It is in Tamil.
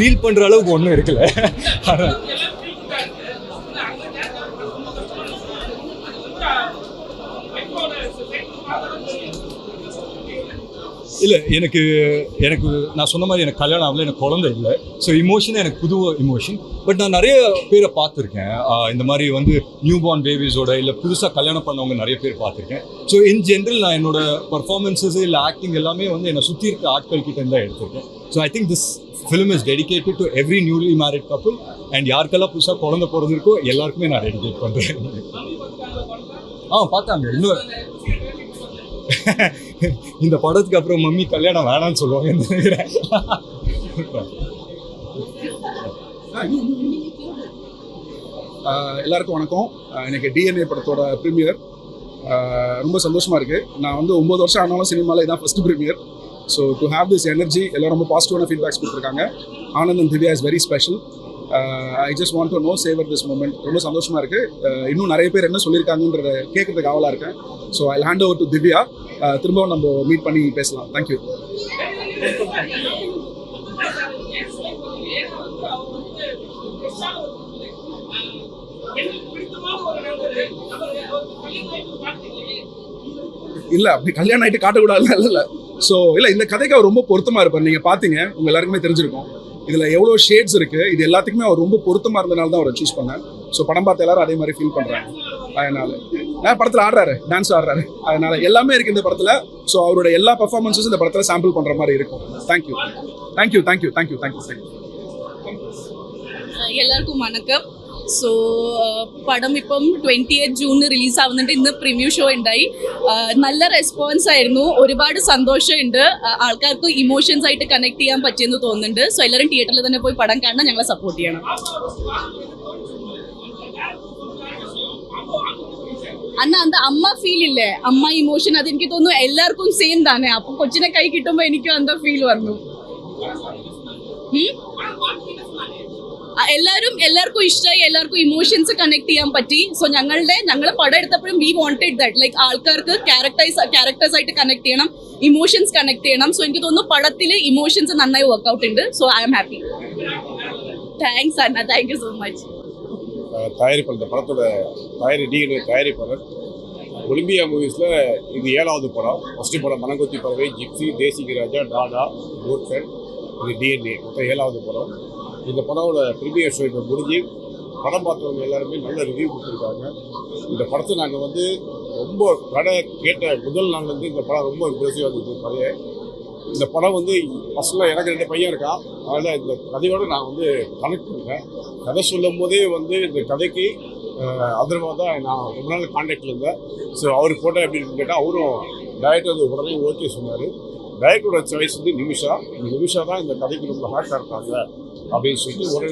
ஃபீல் பண்ற அளவுக்கு ஒன்றும் இருக்குல்ல இல்லை எனக்கு எனக்கு நான் சொன்ன மாதிரி எனக்கு கல்யாணம் ஆகல எனக்கு குழந்தை இல்லை. ஸோ இமோஷன் எனக்கு புது இமோஷன் பட் நான் நிறைய பேரை பார்த்துருக்கேன். இந்த மாதிரி வந்து நியூ பார்ன் பேபிஸோட இல்லை புதுசாக கல்யாணம் பண்ணவங்க நிறைய பேர் பார்த்துருக்கேன். ஸோ இன் ஜென்ரல் நான் என்னோட பர்ஃபார்மன்ஸஸ் இல்லை ஆக்டிங் எல்லாமே வந்து என்னை சுற்றி இருக்க ஆட்கள் கிட்டே இருந்து தான் எடுத்திருக்கேன். So I think this film is dedicated to every newly married couple and யாருக்கெல்லாம் புதுசாக குழந்தை பிறந்திருக்கோ எல்லாருக்குமே நான் டெடிகேட் பண்ணுறேன் ஆ பார்த்தாங்க. இன்னும் இந்த படத்துக்கு அப்புறம் மம்மி கல்யாணம் வேணாம்னு சொல்லுவாங்க நினைக்கிறேன். எல்லாருக்கும் வணக்கம். எனக்கு டிஎன்ஏ படத்தோட ப்ரீமியர் ரொம்ப சந்தோஷமாக இருக்குது நான் வந்து ஒம்பது வருஷம் ஆனாலும் சினிமாவில் இதான் first premiere so to have this energy எல்லாரும் ரொம்ப பாசிட்டிவான ஃபீட்பேக்ஸ் கொடுத்துருக்காங்க. Anand and Divya is very special I just want to no savour this moment ரொம்ப சந்தோஷமாக இருக்குது இன்னும் நிறைய பேர் என்ன சொல்லியிருக்காங்கன்றத கேட்குறதுக்கு ஆவலாக இருக்கேன். So I hand over to Divya. Ah திரும்பவும் நம்ம மீட் பண்ணி பேசலாம். தேங்க்யூ இல்லை அப்படி கல்யாணம் ஆகிட்டு காட்டக்கூடாதுல இல்லை. ஸோ இல்லை இந்த கதைக்கு அவர் ரொம்ப பொருத்தமாக இருப்பார். நீங்கள் பார்த்தீங்க உங்கள் எல்லாருக்குமே தெரிஞ்சிருக்கும். இதில் எவ்வளோ ஷேட்ஸ் இருக்குது இது எல்லாத்துக்குமே அவர் ரொம்ப பொருத்தமாக இருந்தனால தான் அவரை சூஸ் பண்ணேன். ஸோ படம் பார்த்து எல்லாரும் அதே மாதிரி ஃபீல் பண்ணுறாங்க அதனால். நான் படத்தில் ஆடுறாரு டான்ஸ் ஆடுறாரு. அதனால் எல்லாமே இருக்குது இந்த படத்தில். ஸோ அவரோட எல்லா பர்ஃபார்மன்ஸும் இந்த படத்தில் சாம்பிள் பண்ணுற மாதிரி இருக்கும். Thank you thank you thank you thank you thank you thank you எல்லாருக்கும் வணக்கம். സോ പടം ഇപ്പം ട്വന്റി എയ്റ്റ് ജൂണിന് റിലീസ് ആവുന്നുണ്ട്. ഇന്ന് പ്രിവ്യൂ ഷോ ഉണ്ടായി. നല്ല റെസ്പോൺസ് ആയിരുന്നു. ഒരുപാട് സന്തോഷമുണ്ട്. ആൾക്കാർക്ക് ഇമോഷൻസ് ആയിട്ട് കണക്ട് ചെയ്യാൻ പറ്റിയെന്ന് തോന്നുന്നുണ്ട്. സോ എല്ലാവരും തിയേറ്ററിൽ തന്നെ പോയി പടം കാണാൻ ഞങ്ങളെ സപ്പോർട്ട് ചെയ്യണം. അന്ന അന്ത അമ്മ ഫീൽ ഇല്ലേ? അമ്മ ഇമോഷൻ അത് എനിക്ക് തോന്നുന്നു എല്ലാവർക്കും സെയിം തന്നെ അപ്പൊ കൊച്ചിനെ കൈ കിട്ടുമ്പോ എനിക്കും അന്ത ഫീൽ വന്നു. എല്ലാവരും എല്ലാവർക്കും ഇഷ്ടമായി എല്ലാവർക്കും ഇമോഷൻസ് കണക്ട് ചെയ്യാൻ പറ്റി സോ ഞങ്ങളുടെ ഞങ്ങൾ പടം എടുത്തപ്പോഴും വി വാണ്ടഡ് ദാറ്റ് ലൈക്ക് ആൾക്കാർക്ക് ക്യാരക്ടേഴ്സ് ക്യാരക്ടേഴ്സ് ആയിട്ട് കണക്ട് ചെയ്യണം ഇമോഷൻസ് കണക്ട് ചെയ്യണം സോ എനിക്ക് തോന്നുന്നു പടത്തിൽ ഇമോഷൻസ് നന്നായി വർക്ക്ഔട്ട് ഉണ്ട് so I am happy thanks Anna thank you so much அஹ் தயாரிப்பாளர் இந்த படத்தோட தயாரி டிஎன்ஏ தயாரிப்பாளர் ஒலிம்பியா மூவிஸில் இது ஏழாவது படம் ஃபஸ்ட்டு படம் மனங்கொத்தி பறவை ஜிப்சி தேசிக ராஜா டாடா மூர்க்கன் இது டிஎன்ஏ மொத்தம் ஏழாவது படம் இந்த படமோட ப்ரீமியர் ஷோ இப்போ முடிஞ்சு படம் பார்த்தவங்க எல்லாருமே நல்ல ரிவ்யூ கொடுத்துருக்காங்க. இந்த படத்தை நாங்கள் வந்து ரொம்ப கடை கேட்ட முதல் நாள் வந்து இந்த படம் ரொம்ப இம்ப்ரெசிவாக இருந்தது. கதையை இந்த படம் வந்து ஃபஸ்ட்டில் எனக்கு ரெண்டு பையன் இருக்கான். அதனால் இந்த கதையோடு நான் வந்து கனெக்ட் பண்ணுறேன் கதை சொல்லும் போதே வந்து இந்த கதைக்கு அதர்வா தான் நான் ரொம்ப நாள் காண்டாக்டில் இருந்தேன். ஸோ அவர் போட்டேன் அப்படின்னு கேட்டால் அவரும் டைரக்டர் வந்து உடனே ஓகே சொன்னார். டைரக்டரோட சாய்ஸ் வந்து நிமிஷா. இந்த நிமிஷா தான் இந்த கதைக்கு ரொம்ப ஹார்ட்டாக இருக்காங்க. அப்படின்னு சொல்லிட்டு உடனே